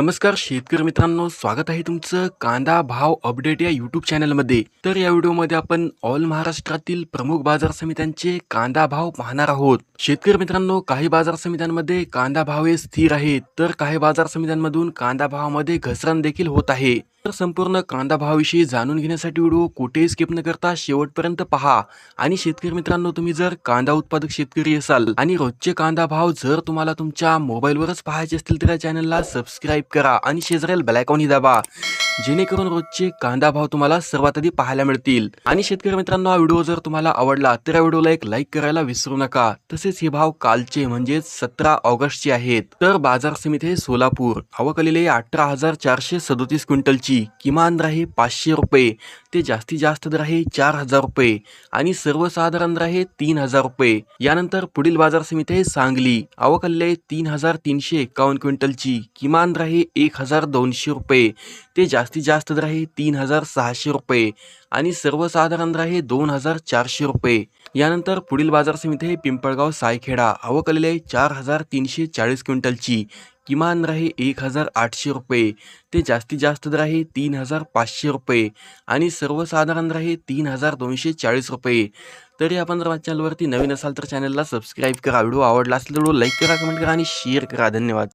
नमस्कार शेतकरी मित्रांनो स्वागत आहे तुमचं कांदा भाव अपडेट या यूट्यूब चॅनलमध्ये तर या व्हिडिओमध्ये आपण ऑल महाराष्ट्रातील प्रमुख बाजार समित्यांचे कांदा भाव पाहणार आहोत. शेतकरी मित्रांनो काही बाजार समित्यांमध्ये कांदा भाव हे स्थिर आहेत तर काही बाजार समित्यांमधून कांदा भावामध्ये घसरण देखील होत आहे. तर संपूर्ण कांदा भावाविषयी जाणून घेण्यासाठी व्हिडिओ कुठेही स्किप न करता शेवटपर्यंत पहा. आणि शेतकरी मित्रांनो तुम्ही जर कांदा उत्पादक शेतकरी असाल आणि रोजचे कांदा भाव जर तुम्हाला तुमच्या मोबाईलवरच पाहायचे असतील तर या चॅनलला सबस्क्राईब करा आणि शेजारील बेलायकॉनही दाबा जेणेकरून रोजचे कांदा भाव तुम्हाला सर्वात आधी पाहायला मिळतील. आणि शेतकरी मित्रांनो हा व्हिडिओ जर तुम्हाला आवडला तर या व्हिडिओला एक लाईक करायला विसरू नका. तसेच हे भाव कालचे म्हणजेच सतरा ऑगस्टचे आहेत. तर बाजार समिती हे सोलापूर. आवक आलेली अठरा हजार चारशे सदोतीस क्विंटलची. किमान दर आहे पाचशे रुपये. ते जास्तीत जास्त दर आहे चार हजार रुपये. आणि सर्वसाधारण दर आहे तीन हजार रुपये. यानंतर पुढील बाजार समिती आहे सांगली. आवक आलेली तीन हजार तीनशे एकावन्न क्विंटलची. किमान दर आहे एक हजार दोनशे रुपये. ते जास्त जास्तीत जास्त दर आहे तीन हजार सहाशे रुपये आणि सर्वसाधारण दर आहे दोन हजार चारशे रुपये. यानंतर पुढील बाजार समिती आहे पिंपळगाव सायखेडा. आवक आलेली आहे चार हजार तीनशे चाळीस क्विंटलची. किमान दर आहे एक हजार आठशे रुपये. ते जास्तीत जास्त दर आहे तीन हजार पाचशे रुपये आणि सर्वसाधारण दर आहे तीन हजार दोनशे चाळीस रुपये. तरी आपण जर माझ्या चॅनलवरती नवीन असाल तर चॅनलला सबस्क्राईब करा. व्हिडिओ आवडला असेल तर लाईक करा कमेंट करा आणि शेअर करा. धन्यवाद.